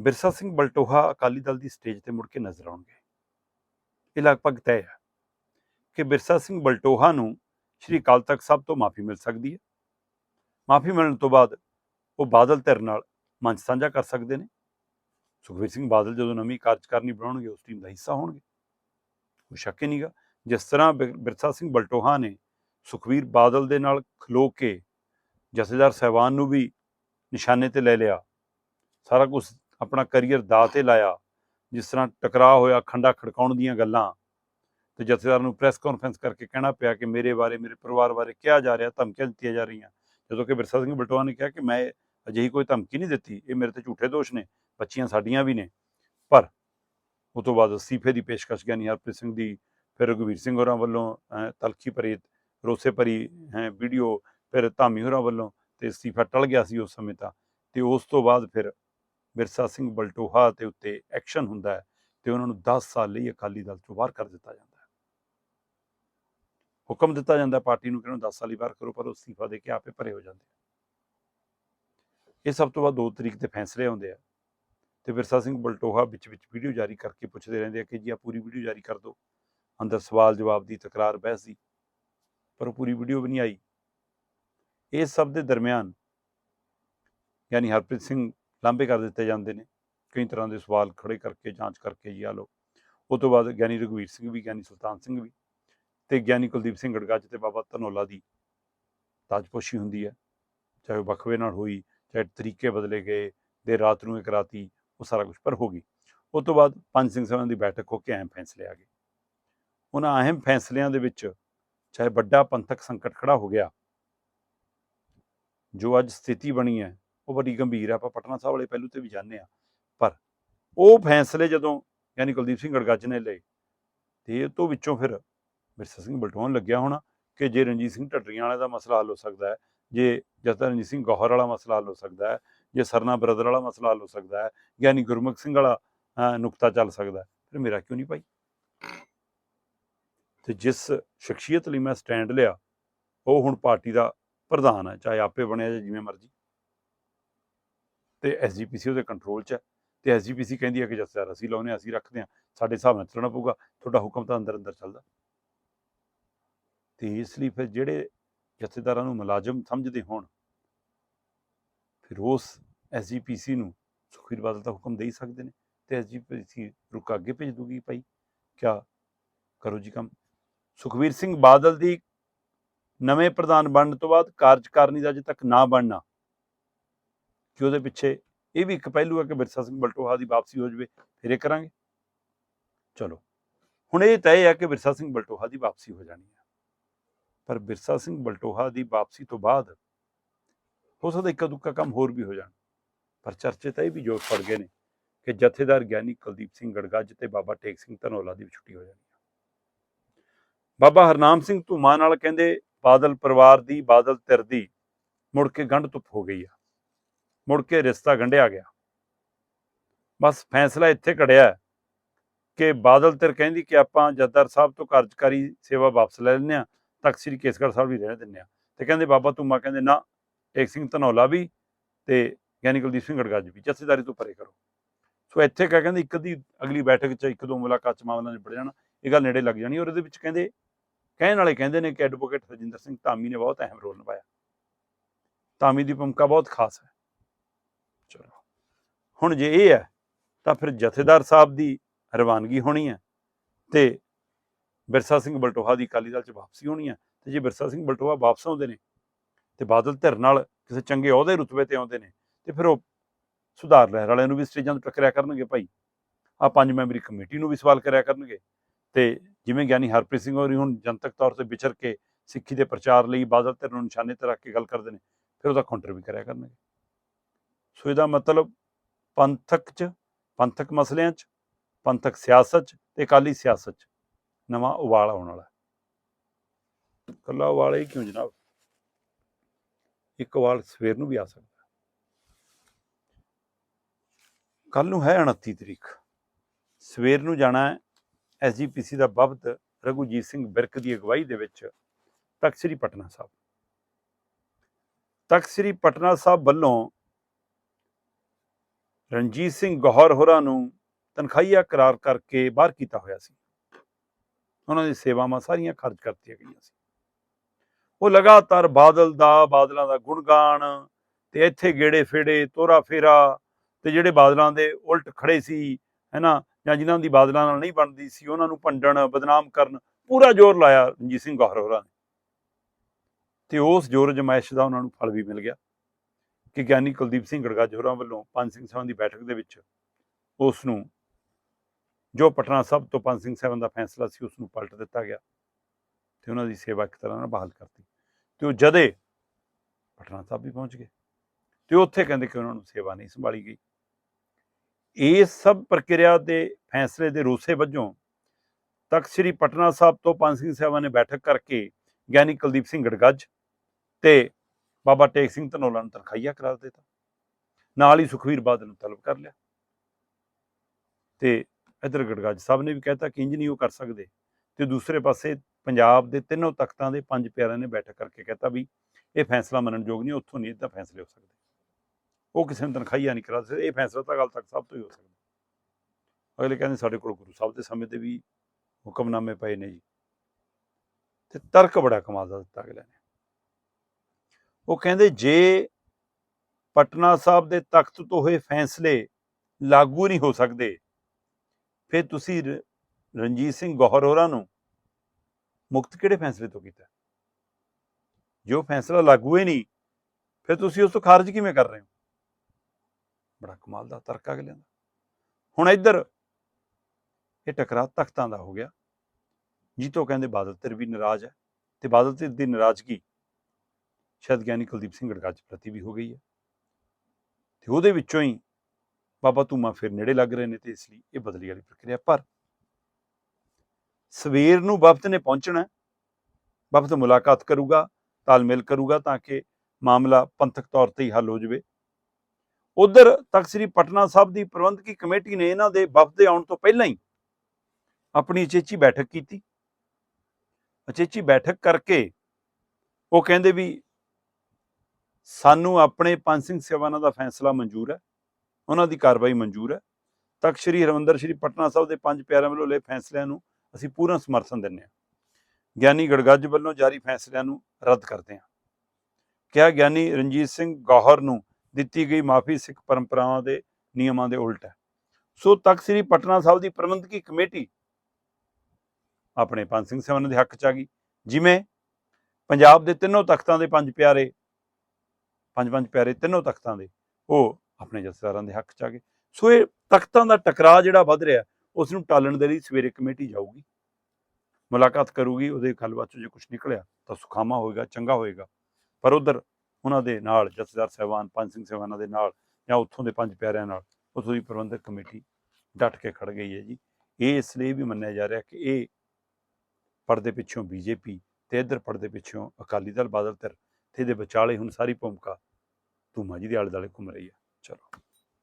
ਬਿਰਸਾ ਸਿੰਘ ਬਲਟੋਹਾ ਅਕਾਲੀ ਦਲ ਦੀ ਸਟੇਜ ਤੇ ਮੁੜ ਕੇ ਨਜ਼ਰ ਆਉਣਗੇ। ਇਹ ਲਗਭਗ ਤੈਅ ਹੈ ਕਿ ਬਿਰਸਾ ਸਿੰਘ ਬਲਟੋਹਾ ਨੂੰ ਸ਼੍ਰੀ ਅਕਾਲ ਤਖਤ ਸਾਹਿਬ ਤੋਂ ਮਾਫੀ ਮਿਲ ਸਕਦੀ ਹੈ। ਮਾਫੀ ਮਿਲਣ ਤੋਂ ਬਾਅਦ ਉਹ ਬਾਦਲ ਧਿਰ ਨਾਲ ਮੰਚ ਸਾਂਝਾ ਕਰ ਸਕਦੇ ਨੇ। ਸੁਖਵੀਰ ਸਿੰਘ ਬਾਦਲ ਜਦੋਂ ਨਵੀਂ ਕਾਰਜਕਾਰਨੀ ਬਣਾਉਣਗੇ, ਉਸ ਟੀਮ ਦਾ ਹਿੱਸਾ ਹੋਣਗੇ। ਕੋਈ ਸ਼ੱਕ ਹੀ ਨਹੀਂਗਾ, ਜਿਸ ਤਰ੍ਹਾਂ ਬਿਰ- ਬਿਰਸਾ ਸਿੰਘ ਬਲਟੋਹਾ ਨੇ ਸੁਖਵੀਰ ਬਾਦਲ ਦੇ ਨਾਲ ਖਲੋ ਕੇ ਜਥੇਦਾਰ ਸਹਿਬਾਨ ਨੂੰ ਵੀ ਨਿਸ਼ਾਨੇ ਤੇ ਲੈ ਲਿਆ, ਸਾਰਾ ਕੁਝ ਆਪਣਾ ਕੈਰੀਅਰ ਦਾਅ ਤੇ ਲਾਇਆ, ਜਿਸ ਤਰ੍ਹਾਂ ਟਕਰਾਅ ਹੋਇਆ ਖੰਡਾ ਖੜਕਾਉਣ ਦੀਆਂ ਗੱਲਾਂ, ਤੇ ਜਥੇਦਾਰ ਨੂੰ ਪ੍ਰੈਸ ਕਾਨਫਰੰਸ ਕਰਕੇ ਕਹਿਣਾ ਪਿਆ ਕਿ ਮੇਰੇ ਬਾਰੇ, ਮੇਰੇ ਪਰਿਵਾਰ ਬਾਰੇ ਕਿਹਾ ਜਾ ਰਿਹਾ, ਧਮਕੀਆਂ ਦਿੱਤੀਆਂ ਜਾ ਰਹੀਆਂ। ਜਦੋਂ ਕਿ ਬਿਰਸਾ ਸਿੰਘ ਬਲਟੋਹਾ ਨੇ ਕਿਹਾ ਕਿ ਮੈਂ ਅਜਿਹੀ ਕੋਈ ਧਮਕੀ ਨਹੀਂ ਦਿੱਤੀ, ਇਹ ਮੇਰੇ ਤੇ ਝੂਠੇ ਦੋਸ਼ ਨੇ, ਬੱਚੀਆਂ ਸਾਡੀਆਂ ਵੀ ਨੇ। ਪਰ ਉਸ ਤੋਂ ਬਾਅਦ ਅਸਤੀਫੇ ਦੀ ਪੇਸ਼ਕਸ਼ ਗਿਆਨੀ ਹਰਪ੍ਰੀਤ ਸਿੰਘ ਦੀ, ਫਿਰ ਰਘਵੀਰ ਸਿੰਘ ਹੋਰਾਂ ਵੱਲੋਂ ਤਲਖੀ ਭਰੀ, ਰੋਸੇ ਭਰੀ, ਹੈ, ਵੀਡੀਓ, ਫਿਰ ਧਾਮੀ ਹੋਰਾਂ ਵੱਲੋਂ, ਤੇ ਅਸਤੀਫਾ ਟਲ ਗਿਆ ਸੀ ਉਸ ਸਮੇਂ ਤਾਂ, ਤੇ ਉਸ ਤੋਂ ਬਾਅਦ ਫਿਰ ਬਿਰਸਾ ਸਿੰਘ ਬਲਟੋਹਾ ਦੇ ਉੱਤੇ ਐਕਸ਼ਨ ਹੁੰਦਾ ਹੈ ਤੇ ਉਹਨਾਂ ਨੂੰ 10 ਸਾਲ ਲਈ ਅਕਾਲੀ ਦਲ ਤੋਂ ਬਾਹਰ ਕਰ ਦਿੱਤਾ ਜਾਂਦਾ ਹੈ। ਹੁਕਮ ਦਿੱਤਾ ਜਾਂਦਾ ਪਾਰਟੀ ਨੂੰ ਕਿ ਇਹਨੂੰ 10 ਸਾਲ ਲਈ ਬਾਹਰ ਕਰੋ, ਪਰ ਉਹ ਅਸਤੀਫਾ ਦੇ ਕੇ ਆਪੇ ਭਰੇ ਹੋ ਜਾਂਦੇ ਇਹ ਸਭ ਤੋਂ ਬਾਅਦ 2 ਤਰੀਕ ਤੇ ਫੈਸਲੇ ਆਉਂਦੇ ਆ ਤੇ ਵਿਰਸਾ ਸਿੰਘ ਬਲਟੋਹਾ ਵਿੱਚ ਵਿੱਚ ਵੀਡੀਓ ਜਾਰੀ ਕਰਕੇ ਪੁੱਛਦੇ ਰਹਿੰਦੇ ਆ ਕਿ ਜੀ ਆ ਪੂਰੀ ਵੀਡੀਓ ਜਾਰੀ ਕਰ ਦਿਓ। ਅੰਦਰ ਸਵਾਲ ਜਵਾਬ ਦੀ ਤਕਰਾਰ ਬਹਿਸ ਦੀ, ਪਰ ਉਹ ਪੂਰੀ ਵੀਡੀਓ ਵੀ ਨਹੀਂ ਆਈ। ਇਹ ਸਭ ਦੇ ਦਰਮਿਆਨ ਯਾਨੀ ਹਰਪ੍ਰੀਤ ਸਿੰਘ ਲਾਂਭੇ ਕਰ ਦਿੱਤੇ ਜਾਂਦੇ ਨੇ। ਕਈ ਤਰ੍ਹਾਂ ਦੇ ਸਵਾਲ ਖੜੇ ਕਰਕੇ, ਜਾਂਚ ਕਰਕੇ ਜੀ ਆ ਲੋ ਉਹ ਤੋਂ ਬਾਅਦ ਗਿਆਨੀ ਰਘਵੀਰ ਸਿੰਘ ਵੀ, ਗਿਆਨੀ ਸੁਲਤਾਨ ਸਿੰਘ ਵੀ ਤੇ ਗਿਆਨੀ ਕੁਲਦੀਪ ਸਿੰਘ ਗੜਗੱਜ ਤੇ ਬਾਬਾ ਧਨੋਲਾ ਦੀ ਤਾਜਪੋਸ਼ੀ ਹੁੰਦੀ ਹੈ। ਚਾਹੇ ਉਹ ਬਖਵੇ ਨਾਲ ਹੋਈ, ਚਾਹੇ ਤਰੀਕੇ ਬਦਲੇ ਗਏ ਦੇ ਰਾਤ ਨੂੰ ਇੱਕ ਰਾਤੀ ਉਹ ਸਾਰਾ ਕੁਝ ਪਰ ਹੋ ਗਈ। ਉਸ ਤੋਂ ਬਾਅਦ ਪੰਜ ਸਿੰਘ ਸਾਹਿਬਾਨ ਦੀ ਬੈਠਕ ਹੋ ਕੇ ਅਹਿਮ ਫੈਸਲੇ ਆ ਗਏ। ਉਹਨਾਂ ਅਹਿਮ ਫੈਸਲਿਆਂ ਦੇ ਵਿੱਚ ਚਾਹੇ ਵੱਡਾ ਪੰਥਕ ਸੰਕਟ ਖੜਾ ਹੋ ਗਿਆ, ਜੋ ਅੱਜ ਸਥਿਤੀ ਬਣੀ ਹੈ ਉਹ ਬੜੀ ਗੰਭੀਰ ਹੈ ਆਪਾਂ ਪਟਨਾ ਸਾਹਿਬ ਵਾਲੇ ਪਹਿਲੂ ਤੇ ਵੀ ਜਾਣਦੇ ਆ ਪਰ ਉਹ ਫੈਸਲੇ ਜਦੋਂ ਯਾਨੀ ਕੁਲਦੀਪ ਸਿੰਘ ਗੜਗੱਜ ਨੇ ਲਏ, ਤੇ ਇਹ ਤੋਂ ਵਿੱਚੋਂ ਫਿਰ ਬਿਰਸਾ ਸਿੰਘ ਬਲਟੋਨ ਲੱਗਿਆ ਹੋਣਾ ਕਿ ਜੇ ਰਣਜੀਤ ਸਿੰਘ ਢੱਡਰੀਆਂ ਵਾਲੇ ਦਾ ਮਸਲਾ ਹੱਲ ਹੋ ਸਕਦਾ ਹੈ, ਜੇ ਜਸਦਾ ਰਣਜੀਤ ਸਿੰਘ ਗੌਹਰ ਵਾਲਾ ਮਸਲਾ ਹੱਲ ਹੋ ਸਕਦਾ ਹੈ, ਜੇ ਸਰਨਾ ਬ੍ਰਦਰ ਵਾਲਾ ਮਸਲਾ ਹੱਲ ਹੋ ਸਕਦਾ ਹੈ, ਯਾਨੀ ਗੁਰਮੁਖ ਸਿੰਘ ਵਾਲਾ ਨੁਕਤਾ ਚੱਲ ਸਕਦਾ ਫਿਰ ਮੇਰਾ ਕਿਉਂ ਨਹੀਂ ਭਾਈ? ਤੇ ਜਿਸ ਸ਼ਖਸੀਅਤ ਲਈ ਮੈਂ ਸਟੈਂਡ ਲਿਆ, ਉਹ ਹੁਣ ਪਾਰਟੀ ਦਾ ਪ੍ਰਧਾਨ ਹੈ, ਚਾਹੇ ਆਪੇ ਬਣਿਆ ਜਾਂ ਜਿਵੇਂ ਮਰਜ਼ੀ। ਤੇ ਐਸਜੀਪੀਸੀ ਉਹਦੇ ਕੰਟਰੋਲ 'ਚ ਹੈ। ਤੇ ਐਸਜੀਪੀਸੀ ਕਹਿੰਦੀ ਹੈ ਕਿ ਜਥੇਦਾਰ ਅਸੀਂ ਲਾਉਨੇ ਹਾਂ, ਅਸੀਂ ਰੱਖਦੇ ਹਾਂ। ਸਾਡੇ ਹਿਸਾਬ ਨਾਲ ਚੱਲਣਾ ਪਊਗਾ। ਤੁਹਾਡਾ ਹੁਕਮ ਤਾਂ ਅੰਦਰ ਅੰਦਰ ਚੱਲਦਾ। ਤੇ ਇਸ ਲਈ ਫਿਰ ਜਿਹੜੇ ਜਥੇਦਾਰਾਂ ਨੂੰ ਮੁਲਾਜ਼ਮ ਸਮਝਦੇ ਹੋਣ ਫਿਰ ਉਸ ਐਸਜੀਪੀਸੀ ਨੂੰ ਸੁਖਬੀਰ ਬਾਦਲ ਦਾ ਹੁਕਮ ਦੇ ਹੀ ਸਕਦੇ ਨੇ। ਤੇ ਐਸਜੀਪੀਸੀ ਰੁਕ ਅੱਗੇ ਭੇਜ ਦੂਗੀ ਭਾਈ। ਕਿਆ ਕਰੋ ਜੀ ਕੰਮ। ਸੁਖਬੀਰ ਸਿੰਘ ਬਾਦਲ ਦੀ ਨਵੇਂ ਪ੍ਰਧਾਨ ਬਣਨ ਤੋਂ ਬਾਅਦ ਕਾਰਜਕਾਰਨੀ ਦਾ ਅਜੇ ਤੱਕ ਨਾ ਬਣਨਾ। ਕਿ ਉਹਦੇ ਪਿੱਛੇ ਇਹ ਵੀ ਇੱਕ ਪਹਿਲੂ ਹੈ ਕਿ ਵਿਰਸਾ ਸਿੰਘ ਬਲਟੋਹਾ ਦੀ ਵਾਪਸੀ ਹੋ ਜਵੇ, ਫਿਰ ਇਹ ਕਰਾਂਗੇ। ਚਲੋ, ਹੁਣ ਇਹ ਤੈਅ ਹੈ ਕਿ ਵਿਰਸਾ ਸਿੰਘ ਬਲਟੋਹਾ ਦੀ ਵਾਪਸੀ ਹੋ ਜਾਣੀ ਹੈ। ਪਰ ਵਿਰਸਾ ਸਿੰਘ ਬਲਟੋਹਾ ਦੀ ਵਾਪਸੀ ਤੋਂ ਬਾਅਦ ਹੋ ਸਕਦਾ ਇੱਕ ਦੁੱਕਾ ਕੰਮ ਹੋਰ ਵੀ ਹੋ ਜਾਣ। ਪਰ ਚਰਚੇ ਤਾਂ ਇਹ ਵੀ ਜੋਰ ਫੜ ਗਏ ਨੇ ਕਿ ਜਥੇਦਾਰ ਗਿਆਨੀ ਕੁਲਦੀਪ ਸਿੰਘ ਗੜਗੱਜ ਤੇ ਬਾਬਾ ਟੇਕ ਸਿੰਘ ਧਨੋਲਾ ਦੀ ਵੀ ਛੁੱਟੀ ਹੋ ਜਾਣੀ ਹੈ। ਬਾਬਾ ਹਰਨਾਮ ਸਿੰਘ ਧੂਮਾ ਨਾਲ ਕਹਿੰਦੇ, ਬਾਦਲ ਪਰਿਵਾਰ ਦੀ, ਬਾਦਲ ਧਿਰ ਦੀ ਮੁੜ ਕੇ ਗੰਢ ਧੁੱਪ ਹੋ ਗਈ ਆ। ਮੁੜ ਕੇ ਰਿਸ਼ਤਾ ਗੰਢਿਆ ਗਿਆ। ਬਸ ਫੈਸਲਾ ਇੱਥੇ ਘੜਿਆ ਕਿ ਬਾਦਲ ਧਿਰ ਕਹਿੰਦੀ ਕਿ ਆਪਾਂ ਜੱਦਰ ਸਾਹਿਬ ਤੋਂ ਕਾਰਜਕਾਰੀ ਸੇਵਾ ਵਾਪਸ ਲੈ ਲੈਂਦੇ ਆ ਤਖਤ ਸ੍ਰੀ ਕੇਸਗੜ੍ਹ ਸਾਹਿਬ ਵੀ ਰਹਿਣ ਦਿੰਦੇ ਆ ਤੇ ਕਹਿੰਦੇ ਬਾਬਾ ਧੂਮਾ ਕਹਿੰਦੇ, ਨਾ ਏਕ ਸਿੰਘ ਧਨੌਲਾ ਵੀ ਤੇ ਗਿਆਨੀ ਕੁਲਦੀਪ ਸਿੰਘ ਗੜਗੱਜ ਵੀ, ਜਥੇਦਾਰੀ ਤੋਂ ਪਰੇ ਕਰੋ। ਸੋ ਇੱਥੇ ਕਹ ਕਹਿੰਦੇ, ਇੱਕ ਦੀ ਅਗਲੀ ਬੈਠਕ 'ਚ ਇੱਕ ਦੋ ਮੁਲਾਕਾਤ 'ਚ ਮਾਮਲਾ ਨਿਬੜ ਜਾਣਾ, ਇਹ ਗੱਲ ਨੇੜੇ ਲੱਗ ਜਾਣੀ ਔਰ ਇਹਦੇ ਵਿੱਚ ਕਹਿੰਦੇ, ਕਹਿਣ ਵਾਲੇ ਕਹਿੰਦੇ ਨੇ ਕਿ ਐਡਵੋਕੇਟ ਰਜਿੰਦਰ ਸਿੰਘ ਧਾਮੀ ਨੇ ਬਹੁਤ ਅਹਿਮ ਰੋਲ ਨਿਭਾਇਆ। ਧਾਮੀ ਦੀ ਭੂਮਿਕਾ ਬਹੁਤ ਖਾਸ ਹੈ। ਚਲੋ। ਹੁਣ ਜੇ ਇਹ ਹੈ, ਤਾਂ ਫਿਰ ਜਥੇਦਾਰ ਸਾਹਿਬ ਦੀ ਰਵਾਨਗੀ ਹੋਣੀ ਹੈ ਤੇ ਬਿਰਸਾ ਸਿੰਘ ਬਲਟੋਹਾ ਦੀ ਅਕਾਲੀ ਦਲ ਚ ਵਾਪਸੀ ਹੋਣੀ ਹੈ ਤੇ ਜੇ ਬਿਰਸਾ ਸਿੰਘ ਬਲਟੋਹਾ ਵਾਪਸ ਆਉਂਦੇ ਨੇ ਤੇ ਬਾਦਲ ਧਿਰ ਨਾਲ ਕਿਸੇ ਚੰਗੇ ਅਹੁਦੇ ਰੁਤਬੇ ਤੇ ਆਉਂਦੇ ਨੇ ਤੇ ਫਿਰ ਉਹ ਸੁਧਾਰ ਲਹਿਰ ਵਾਲਿਆਂ ਨੂੰ ਵੀ ਸਟੇਜਾਂ ਤੋਂ ਟੱਕਰਿਆ ਕਰਨਗੇ ਭਾਈ। ਆ ਪੰਜ ਮੈਂਬਰੀ ਕਮੇਟੀ ਨੂੰ ਵੀ ਸਵਾਲ ਕਰਿਆ ਕਰਨਗੇ ਤੇ ਜਿਵੇਂ ਗਿਆਨੀ ਹਰਪ੍ਰੀਤ ਸਿੰਘ ਹੋਰੀ ਹੁਣ ਜਨਤਕ ਤੌਰ ਤੇ ਵਿਚਰ ਕੇ ਸਿੱਖੀ ਦੇ ਪ੍ਰਚਾਰ ਲਈ ਬਾਦਲ ਧਿਰ ਨੂੰ ਨਿਸ਼ਾਨੇ ਤੇ ਰੱਖ ਕੇ ਗੱਲ ਕਰਦੇ ਨੇ, ਫਿਰ ਉਹਦਾ ਕਾਊਂਟਰ ਵੀ ਕਰਿਆ ਕਰਨਗੇ। ਸੋ ਇਹਦਾ ਮਤਲਬ ਪੰਥਕ ਚ, ਪੰਥਕ ਮਸਲਿਆਂ ਚ, ਪੰਥਕ ਸਿਆਸਤ ਚ ਤੇ ਅਕਾਲੀ ਸਿਆਸਤ ਚ ਨਵਾਂ ਉਬਾਲ ਆਉਣ ਵਾਲਾ ਹੈ। ਕੱਲਾ ਉਵਾਲ ਹੀ ਕਿਉਂ ਜਨਾਬ? ਇੱਕ ਉਵਾਲ ਸਵੇਰ ਨੂੰ ਵੀ ਆ ਸਕਦਾ। ਕੱਲ ਨੂੰ ਹੈ 29 ਤਰੀਕ। ਸਵੇਰ ਨੂੰ ਜਾਣਾ ਹੈ ਐਸਜੀਪੀਸੀ ਦਾ ਬਬਤ ਰਘੂਜੀਤ ਸਿੰਘ ਬਿਰਕ ਦੀ ਅਗਵਾਈ ਦੇ ਵਿੱਚ ਤਖਤ ਸ੍ਰੀ ਪਟਨਾ ਸਾਹਿਬ। ਤਖਤ ਸ੍ਰੀ ਪਟਨਾ ਸਾਹਿਬ ਵੱਲੋਂ ਰਣਜੀਤ ਸਿੰਘ ਗੌਹਰ ਹੋਰਾਂ ਨੂੰ ਤਨਖਾਹੀਆ ਕਰਾਰ ਕਰਕੇ ਬਾਹਰ ਕੀਤਾ ਹੋਇਆ ਸੀ। ਉਹਨਾਂ ਦੀ ਸੇਵਾਵਾਂ ਸਾਰੀਆਂ ਖਰਚ ਕਰਤੀਆਂ ਗਈਆਂ ਸੀ। ਉਹ ਲਗਾਤਾਰ ਬਾਦਲ ਦਾ, ਬਾਦਲਾਂ ਦਾ ਗੁਣਗਾਨ ਤੇ ਇੱਥੇ ਗੇੜੇ ਫੇੜੇ, ਤੋਰਾ ਫੇਰਾ ਤੇ ਜਿਹੜੇ ਬਾਦਲਾਂ ਦੇ ਉਲਟ ਖੜੇ ਸੀ, ਹੈਨਾ, ਜਾਂ ਜਿਨ੍ਹਾਂ ਦੀ ਬਾਦਲਾਂ ਨਾਲ ਨਹੀਂ ਬਣਦੀ ਸੀ, ਉਹਨਾਂ ਨੂੰ ਭੰਡਣ, ਬਦਨਾਮ ਕਰਨ ਪੂਰਾ ਜ਼ੋਰ ਲਾਇਆ ਰਣਜੀਤ ਸਿੰਘ ਗੌਹਰ ਹੋਰਾਂ ਨੇ। ਤੇ ਉਸ ਜ਼ੋਰ ਜਮਾਇਸ਼ ਦਾ ਉਹਨਾਂ ਨੂੰ ਫਲ ਵੀ ਮਿਲ ਗਿਆ। ਕਿ ਗਿਆਨੀ ਕੁਲਦੀਪ ਸਿੰਘ ਗੜਗੱਜ ਹੋਰਾਂ ਵੱਲੋਂ ਪੰਜ ਸਿੰਘ ਸਾਹਿਬਾਂ ਦੀ ਬੈਠਕ ਦੇ ਵਿੱਚ ਉਸ ਨੂੰ, ਜੋ ਪਟਨਾ ਸਾਹਿਬ ਤੋਂ ਪੰਜ ਸਿੰਘ ਸਾਹਿਬਾਨ ਦਾ ਫੈਸਲਾ ਸੀ, ਉਸ ਨੂੰ ਪਲਟ ਦਿੱਤਾ ਗਿਆ ਤੇ ਉਹਨਾਂ ਦੀ ਸੇਵਾ ਇੱਕ ਤਰ੍ਹਾਂ ਨਾਲ ਬਹਾਲ ਕਰਤੀ ਤੇ ਉਹ ਜਦੇ ਪਟਨਾ ਸਾਹਿਬ ਵੀ ਪਹੁੰਚ ਗਏ ਤੇ ਉੱਥੇ ਕਹਿੰਦੇ ਕਿ ਉਹਨਾਂ ਨੂੰ ਸੇਵਾ ਨਹੀਂ ਸੰਭਾਲੀ ਗਈ। ਇਹ ਸਭ ਪ੍ਰਕਿਰਿਆ ਦੇ ਫੈਸਲੇ ਦੇ ਰੋਸੇ ਵਜੋਂ ਤਖਤ ਸ੍ਰੀ ਪਟਨਾ ਸਾਹਿਬ ਤੋਂ ਪੰਜ ਸਿੰਘ ਸਾਹਿਬਾਂ ਨੇ ਬੈਠਕ ਕਰਕੇ ਗਿਆਨੀ ਕੁਲਦੀਪ ਸਿੰਘ ਗੜਗੱਜ ਤੇ ਬਾਬਾ ਟੇਕ ਸਿੰਘ ਧਨੋਲਾ ਨੂੰ ਤਨਖਾਹੀਆ ਕਰਾਰ ਦਿੱਤਾ। ਨਾਲ ਹੀ ਸੁਖਵੀਰ ਬਾਦਲ ਨੂੰ ਤਲਬ ਕਰ ਲਿਆ। ਤੇ ਇਧਰ ਗੜਗੱਜ ਸਾਹਿਬ ਨੇ ਵੀ ਕਹਿਤਾ ਕਿ ਇੰਜ ਨਹੀਂ ਉਹ ਕਰ ਸਕਦੇ। ਤੇ ਦੂਸਰੇ ਪਾਸੇ ਪੰਜਾਬ ਦੇ ਤਿੰਨੋਂ ਤਖਤਾਂ ਦੇ ਪੰਜ ਪਿਆਰਿਆਂ ਨੇ ਬੈਠਕ ਕਰਕੇ ਕਹਿਤਾ ਵੀ ਇਹ ਫੈਸਲਾ ਮੰਨਣਯੋਗ ਨਹੀਂ, ਉੱਥੋਂ ਨਹੀਂ ਇਦਾਂ ਫੈਸਲੇ ਹੋ ਸਕਦੇ। ਉਹ ਕਿਸੇ ਨੂੰ ਤਨਖਾਹੀਆ ਨਹੀਂ ਕਰਾ ਸਕਦੇ, ਇਹ ਫੈਸਲਾ ਤਾਂ ਗੱਲ ਤੱਕ ਸਭ ਤੋਂ ਹੀ ਹੋ ਸਕਦਾ। ਅਗਲੇ ਕਹਿੰਦੇ ਸਾਡੇ ਕੋਲ ਗੁਰੂ ਸਾਹਿਬ ਦੇ ਸਮੇਂ ਤੇ ਵੀ ਹੁਕਮਨਾਮੇ ਪਏ ਨੇ ਜੀ। ਤੇ ਤਰਕ ਬੜਾ ਕਮਾਲ ਦਾ ਦਿੱਤਾ ਅਗਲੇ ਨੇ। ਉਹ ਕਹਿੰਦੇ ਜੇ ਪਟਨਾ ਸਾਹਿਬ ਦੇ ਤਖਤ ਤੋਂ ਹੋਏ ਫੈਸਲੇ ਲਾਗੂ ਨਹੀਂ ਹੋ ਸਕਦੇ, ਫਿਰ ਤੁਸੀਂ ਰ- ਰਣਜੀਤ ਸਿੰਘ ਗੌਹਰ ਹੋਰਾਂ ਨੂੰ ਮੁਕਤ ਕਿਹੜੇ ਫੈਸਲੇ ਤੋਂ ਕੀਤਾ? ਜੋ ਫੈਸਲਾ ਲਾਗੂ ਹੀ ਨਹੀਂ, ਫਿਰ ਤੁਸੀਂ ਉਸ ਤੋਂ ਖਾਰਜ ਕਿਵੇਂ ਕਰ ਰਹੇ ਹੋ? ਬੜਾ ਕਮਾਲ ਦਾ ਤਰਕ ਅਗਲਿਆਂ ਦਾ। ਹੁਣ ਇੱਧਰ ਇਹ ਟਕਰਾ ਤਖਤਾਂ ਦਾ ਹੋ ਗਿਆ। ਜੀਤੋ ਕਹਿੰਦੇ ਬਾਦਲ ਧਿਰ ਵੀ ਨਾਰਾਜ਼ ਹੈ ਤੇ ਬਾਦਲ ਧਿਰ ਦੀ ਨਾਰਾਜ਼ਗੀ ਸ਼ਾਇਦ ਗਿਆਨੀ ਕੁਲਦੀਪ ਸਿੰਘ ਗੜਗੱਜ ਪ੍ਰਤੀ ਵੀ ਹੋ ਗਈ ਹੈ। ਤੇ ਉਹਦੇ ਵਿੱਚੋਂ ਹੀ ਬਾਬਾ ਧੂਮਾ ਫਿਰ ਨੇੜੇ ਲੱਗ ਰਹੇ ਨੇ ਤੇ ਇਸ ਲਈ ਇਹ ਬਦਲੀ ਵਾਲੀ ਪ੍ਰਕਿਰਿਆ ਪਰ ਸਵੇਰ ਨੂੰ ਵਫਦ ਨੇ ਪਹੁੰਚਣਾ ਹੈ। ਵਫਦ ਮੁਲਾਕਾਤ ਕਰੂਗਾ, ਤਾਲਮੇਲ ਕਰੂਗਾ ਤਾਂ ਕਿ ਮਾਮਲਾ ਪੰਥਕ ਤੌਰ ਤੇ ਹੀ ਹੱਲ ਹੋ ਜਾਵੇ। ਉਧਰ ਤਖਤ ਸ੍ਰੀ ਪਟਨਾ ਸਾਹਿਬ ਦੀ ਪ੍ਰਬੰਧਕੀ ਕਮੇਟੀ ਨੇ ਇਹਨਾਂ ਦੇ ਵਫਦ ਦੇ ਆਉਣ ਤੋਂ ਪਹਿਲਾਂ ਹੀ ਆਪਣੀ ਅਚੇਚੀ ਬੈਠਕ ਕੀਤੀ। ਅਚੇਚੀ ਬੈਠਕ ਕਰਕੇ ਉਹ ਕਹਿੰਦੇ ਵੀ ਸਾਨੂੰ ਆਪਣੇ ਪੰਜ ਸਿੰਘ ਸੇਵਾਨਾਂ ਦਾ ਫੈਸਲਾ ਮਨਜ਼ੂਰ ਹੈ, ਉਹਨਾਂ ਦੀ ਕਾਰਵਾਈ ਮਨਜ਼ੂਰ ਹੈ। ਤਖਤ ਸ੍ਰੀ ਹਰਿਮੰਦਰ, ਸ੍ਰੀ ਪਟਨਾ ਸਾਹਿਬ ਦੇ ਪੰਜ ਪਿਆਰਿਆਂ ਵੱਲੋਂ ਲਏ ਫੈਸਲਿਆਂ ਨੂੰ ਅਸੀਂ ਪੂਰਨ ਸਮਰਥਨ ਦਿੰਦੇ ਹਾਂ। ਗਿਆਨੀ ਗੜਗੱਜ ਵੱਲੋਂ ਜਾਰੀ ਫੈਸਲਿਆਂ ਨੂੰ ਰੱਦ ਕਰਦੇ ਹਾਂ। ਕਿਹਾ ਗਿਆਨੀ ਰਣਜੀਤ ਸਿੰਘ ਗੌਹਰ ਨੂੰ ਦਿੱਤੀ ਗਈ ਮਾਫੀ ਸਿੱਖ ਪਰੰਪਰਾਵਾਂ ਦੇ ਨਿਯਮਾਂ ਦੇ ਉਲਟ ਹੈ। ਸੋ ਤਖਤ ਸ੍ਰੀ ਪਟਨਾ ਸਾਹਿਬ ਦੀ ਪ੍ਰਬੰਧਕੀ ਕਮੇਟੀ ਆਪਣੇ ਪੰਜ ਸਿੰਘ ਸੇਵਾਨਾਂ ਦੇ ਹੱਕ ਚ ਆ ਗਈ। ਜਿਵੇਂ ਪੰਜਾਬ ਦੇ ਤਿੰਨੋਂ ਤਖਤਾਂ ਦੇ ਪੰਜ ਪਿਆਰੇ ਪੰਜ ਪੰਜ ਪਿਆਰੇ ਤਿੰਨੋਂ ਤਖਤਾਂ ਦੇ, ਉਹ ਆਪਣੇ ਜਥੇਦਾਰਾਂ ਦੇ ਹੱਕ ਚ ਆ ਗਏ। ਸੋ ਇਹ ਤਖਤਾਂ ਦਾ ਟਕਰਾਅ ਜਿਹੜਾ ਵੱਧ ਰਿਹਾ ਉਸ ਨੂੰ ਟਾਲਣ ਦੇ ਲਈ ਸਵੇਰੇ ਕਮੇਟੀ ਜਾਊਗੀ। ਮੁਲਾਕਾਤ ਕਰੂਗੀ, ਉਹਦੇ ਗੱਲਬਾਤ ਚੋਂ ਜੇ ਕੁਝ ਨਿਕਲਿਆ ਤਾਂ ਸੁਖਾਮਾ ਹੋਏਗਾ, ਚੰਗਾ ਹੋਏਗਾ। ਪਰ ਉਧਰ ਉਹਨਾਂ ਦੇ ਨਾਲ ਜਥੇਦਾਰ ਸਹਿਬਾਨ, ਪੰਜ ਸਿੰਘ ਸਹਿਬਾਨਾਂ ਦੇ ਨਾਲ ਜਾਂ ਉੱਥੋਂ ਦੇ ਪੰਜ ਪਿਆਰਿਆਂ ਨਾਲ, ਉੱਥੋਂ ਦੀ ਪ੍ਰਬੰਧਕ ਕਮੇਟੀ ਡਟ ਕੇ ਖੜ ਗਈ ਹੈ ਜੀ। ਇਹ ਇਸ ਲਈ ਵੀ ਮੰਨਿਆ ਜਾ ਰਿਹਾ ਕਿ ਇਹ ਪਰਦੇ ਪਿੱਛੋਂ ਬੀਜੇਪੀ ਤੇ ਇੱਧਰ ਪਰਦੇ ਪਿੱਛੋਂ ਅਕਾਲੀ ਦਲ, ਬਾਦਲ ਧਿਰ ਤੇ ਇਹਦੇ ਵਿਚਾਲੇ ਹੁਣ ਸਾਰੀ ਭੂਮਿਕਾ ਧੂਮਾ ਜੀ ਦੇ ਆਲੇ ਦੁਆਲੇ ਘੁੰਮ ਰਹੀ ਹੈ ਚਲੋ।